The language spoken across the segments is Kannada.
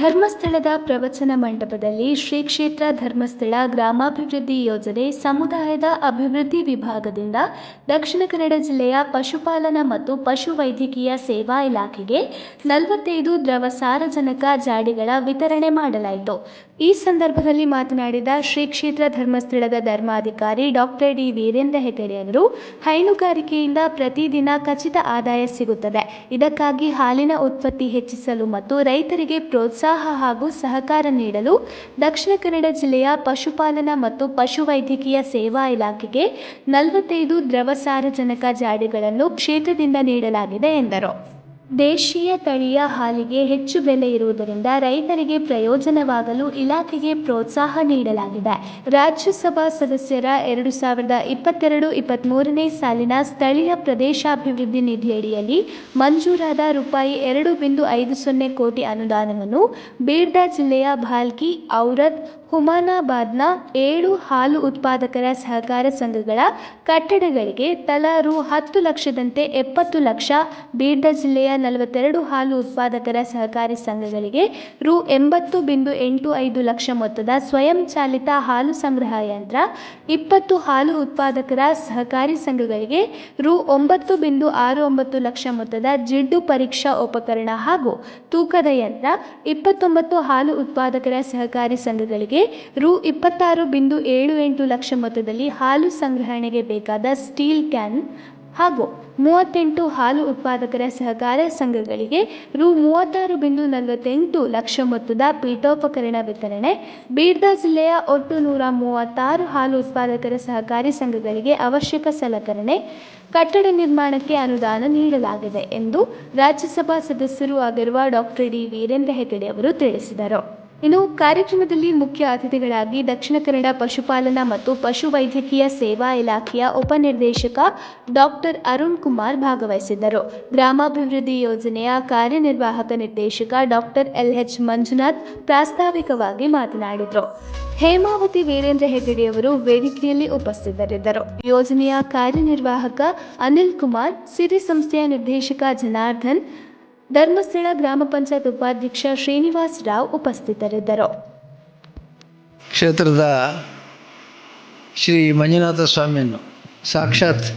ಧರ್ಮಸ್ಥಳದ ಪ್ರವಚನ ಮಂಟಪದಲ್ಲಿ ಶ್ರೀ ಕ್ಷೇತ್ರ ಧರ್ಮಸ್ಥಳ ಗ್ರಾಮಾಭಿವೃದ್ಧಿ ಯೋಜನೆ, ಸಮುದಾಯದ ಅಭಿವೃದ್ಧಿ ವಿಭಾಗದಿಂದ ದಕ್ಷಿಣ ಕನ್ನಡ ಜಿಲ್ಲೆಯ ಪಶುಪಾಲನಾ ಮತ್ತು ಪಶು ವೈದ್ಯಕೀಯ ಸೇವಾ ಇಲಾಖೆಗೆ ನಲವತ್ತೈದು ದ್ರವ ಸಾರಜನಕ ಜಾಡಿಗಳ ವಿತರಣೆ ಮಾಡಲಾಯಿತು. ಈ ಸಂದರ್ಭದಲ್ಲಿ ಮಾತನಾಡಿದ ಶ್ರೀ ಕ್ಷೇತ್ರ ಧರ್ಮಸ್ಥಳದ ಧರ್ಮಾಧಿಕಾರಿ ಡಾಕ್ಟರ್ ಡಿ ವೀರೇಂದ್ರ ಹೆಗಡೆ ಅವರು, ಹೈನುಗಾರಿಕೆಯಿಂದ ಪ್ರತಿದಿನ ಖಚಿತ ಆದಾಯ ಸಿಗುತ್ತದೆ. ಇದಕ್ಕಾಗಿ ಹಾಲಿನ ಉತ್ಪತ್ತಿ ಹೆಚ್ಚಿಸಲು ಮತ್ತು ರೈತರಿಗೆ ಪ್ರೋತ್ಸಾಹ ಹಾಗೂ ಸಹಕಾರ ನೀಡಲು ದಕ್ಷಿಣ ಕನ್ನಡ ಜಿಲ್ಲೆಯ ಪಶುಪಾಲನಾ ಮತ್ತು ಪಶುವೈದ್ಯಕೀಯ ಸೇವಾ ಇಲಾಖೆಗೆ ನಲವತ್ತೈದು ದ್ರವ ಸಾರಜನಕ ಜಾಡಿಗಳನ್ನು ಕ್ಷೇತ್ರದಿಂದ ನೀಡಲಾಗಿದೆ ಎಂದರು. ದೇಶೀಯ ತಳಿಯ ಹಾಲಿಗೆ ಹೆಚ್ಚು ಬೆಲೆ ಇರುವುದರಿಂದ ರೈತರಿಗೆ ಪ್ರಯೋಜನವಾಗಲು ಇಲಾಖೆಗೆ ಪ್ರೋತ್ಸಾಹ ನೀಡಲಾಗಿದೆ. ರಾಜ್ಯಸಭಾ ಸದಸ್ಯರ ಎರಡು ಸಾವಿರದ ಇಪ್ಪತ್ತೆರಡು ಇಪ್ಪತ್ತ್ಮೂರನೇ ಸಾಲಿನ ಸ್ಥಳೀಯ ಪ್ರದೇಶಾಭಿವೃದ್ಧಿ ನಿಧಿಯಡಿಯಲ್ಲಿ ಮಂಜೂರಾದ ರೂಪಾಯಿ ಎರಡು ಬಿಂದು ಐದು ಸೊನ್ನೆ ಕೋಟಿ ಅನುದಾನವನ್ನು ಬೀರ್ದಾ ಜಿಲ್ಲೆಯ ಭಾಲ್ಕಿ, ಔರದ್, ಹುಮಾನಾಬಾದ್ನ ಏಳು ಹಾಲು ಉತ್ಪಾದಕರ ಸಹಕಾರ ಸಂಘಗಳ ಕಟ್ಟಡಗಳಿಗೆ ತಲಾ ರು ಹತ್ತು ಲಕ್ಷದಂತೆ ಎಪ್ಪತ್ತು ಲಕ್ಷ ಬೀರ್ದಾ ಜಿಲ್ಲೆಯ ನಲವತ್ತೆರಡು ಹಾಲು ಉತ್ಪಾದಕರ ಸಹಕಾರಿ ಸಂಘಗಳಿಗೆ ರು ಎಂಬತ್ತು ಬಿಂದು ಎಂಟು ಐದು ಲಕ್ಷ ಮೊತ್ತದ ಸ್ವಯಂ ಚಾಲಿತ ಹಾಲು ಸಂಗ್ರಹ ಯಂತ್ರ, ಇಪ್ಪತ್ತು ಹಾಲು ಉತ್ಪಾದಕರ ಸಹಕಾರಿ ಸಂಘಗಳಿಗೆ ರು ಒಂಬತ್ತು ಬಿಂದು ಆರು ಒಂಬತ್ತು ಲಕ್ಷ ಮೊತ್ತದ ಜಿಡ್ಡು ಪರೀಕ್ಷಾ ಉಪಕರಣ ಹಾಗೂ ತೂಕದ ಯಂತ್ರ, ಇಪ್ಪತ್ತೊಂಬತ್ತು ಹಾಲು ಉತ್ಪಾದಕರ ಸಹಕಾರಿ ಸಂಘಗಳಿಗೆ ರು ಇಪ್ಪತ್ತಾರು ಬಿಂದು ಏಳು ಎಂಟು ಲಕ್ಷ ಮೊತ್ತದಲ್ಲಿ ಹಾಲು ಸಂಗ್ರಹಣೆಗೆ ಬೇಕಾದ ಸ್ಟೀಲ್ ಕ್ಯಾನ್ ಹಾಗೂ ಮೂವತ್ತೆಂಟು ಹಾಲು ಉತ್ಪಾದಕರ ಸಹಕಾರ ಸಂಘಗಳಿಗೆ ರು ಮೂವತ್ತಾರು ಬಿಂದು ನಲವತ್ತೆಂಟು ಲಕ್ಷ ಮೊತ್ತದ ಪೀಠೋಪಕರಣ ವಿತರಣೆ ಬೀರ್ದಾ ಜಿಲ್ಲೆಯ ಒಟ್ಟು ನೂರ ಮೂವತ್ತಾರು ಹಾಲು ಉತ್ಪಾದಕರ ಸಹಕಾರಿ ಸಂಘಗಳಿಗೆ ಅವಶ್ಯಕ ಸಲಕರಣೆ, ಕಟ್ಟಡ ನಿರ್ಮಾಣಕ್ಕೆ ಅನುದಾನ ನೀಡಲಾಗಿದೆ ಎಂದು ರಾಜ್ಯಸಭಾ ಸದಸ್ಯರೂ ಆಗಿರುವ ಡಾಕ್ಟರ್ ಡಿ ವೀರೇಂದ್ರ ಹೆಗ್ಗಡೆ ಅವರು ತಿಳಿಸಿದರು. ಇನ್ನು ಕಾರ್ಯಕ್ರಮದಲ್ಲಿ ಮುಖ್ಯ ಅತಿಥಿಗಳಾಗಿ ದಕ್ಷಿಣ ಕನ್ನಡ ಪಶುಪಾಲನಾ ಮತ್ತು ಪಶುವೈದ್ಯಕೀಯ ಸೇವಾ ಇಲಾಖೆಯ ಉಪನಿರ್ದೇಶಕ ಡಾಕ್ಟರ್ ಅರುಣ್ ಕುಮಾರ್ ಭಾಗವಹಿಸಿದ್ದರು. ಗ್ರಾಮಾಭಿವೃದ್ಧಿ ಯೋಜನೆಯ ಕಾರ್ಯನಿರ್ವಾಹಕ ನಿರ್ದೇಶಕ ಡಾಕ್ಟರ್ ಎಲ್ ಎಚ್ ಮಂಜುನಾಥ್ ಪ್ರಾಸ್ತಾವಿಕವಾಗಿ ಮಾತನಾಡಿದರು. ಹೇಮಾವತಿ ವೀರೇಂದ್ರ ಹೆಗಡೆಯವರು ವೇದಿಕೆಯಲ್ಲಿ ಉಪಸ್ಥಿತರಿದ್ದರು. ಯೋಜನೆಯ ಕಾರ್ಯನಿರ್ವಾಹಕ ಅನಿಲ್ ಕುಮಾರ್, ಸಿರಿ ಸಂಸ್ಥೆಯ ನಿರ್ದೇಶಕ ಜನಾರ್ದನ್ ಧರ್ಮಸ್ಥಳ ಗ್ರಾಮ ಪಂಚಾಯತ್ ಉಪಾಧ್ಯಕ್ಷ ಶ್ರೀನಿವಾಸ್ ರಾವ್ ಉಪಸ್ಥಿತರಿದ್ದರು. ಕ್ಷೇತ್ರದ ಶ್ರೀ ಮಂಜುನಾಥ ಸ್ವಾಮಿಯನ್ನು ಸಾಕ್ಷಾತ್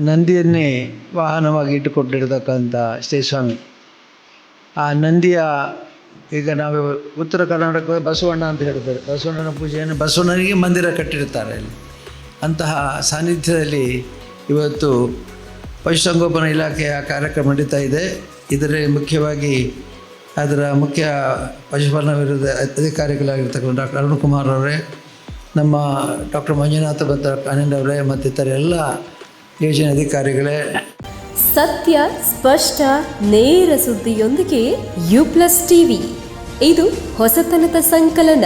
ನಂದಿಯನ್ನೇ ವಾಹನವಾಗಿ ಇಟ್ಟುಕೊಂಡಿರತಕ್ಕಂಥ ಶ್ರೀ ಸ್ವಾಮಿ. ಆ ನಂದಿಯ ಈಗ ನಾವು ಉತ್ತರ ಕರ್ನಾಟಕ ಬಸವಣ್ಣ ಅಂತ ಹೇಳ್ತಾರೆ ಬಸವಣ್ಣನ ಪೂಜೆಯನ್ನು ಬಸವಣ್ಣನಿಗೆ ಮಂದಿರ ಕಟ್ಟಿರ್ತಾರೆ ಅಲ್ಲಿ. ಅಂತಹ ಸಾನ್ನಿಧ್ಯದಲ್ಲಿ ಇವತ್ತು ಪಶುಸಂಗೋಪನಾ ಇಲಾಖೆಯ ಕಾರ್ಯಕ್ರಮ ನಡೀತಾ ಇದೆ. ಇದರಲ್ಲಿ ಮುಖ್ಯವಾಗಿ ಅದರ ಮುಖ್ಯ ಪಶುಪಾಲನಾ ವಿರುದ್ಧ ಅಧಿಕಾರಿಗಳಾಗಿರ್ತಕ್ಕಂಥ ಡಾಕ್ಟರ್ ಅರುಣ್ ಕುಮಾರ್ ಅವರೇ, ನಮ್ಮ ಡಾಕ್ಟರ್ ಮಂಜುನಾಥ ಭತ್ತ ಕಾನಿಂದ್ ಅವರೇ, ಮತ್ತಿತರ ಎಲ್ಲ ಯೋಜನೆ ಅಧಿಕಾರಿಗಳೇ. ಸತ್ಯ, ಸ್ಪಷ್ಟ, ನೇರ ಸುದ್ದಿಯೊಂದಿಗೆ ಯು ಪ್ಲಸ್ ಟಿವಿ. ಇದು ಹೊಸತನದ ಸಂಕಲನ.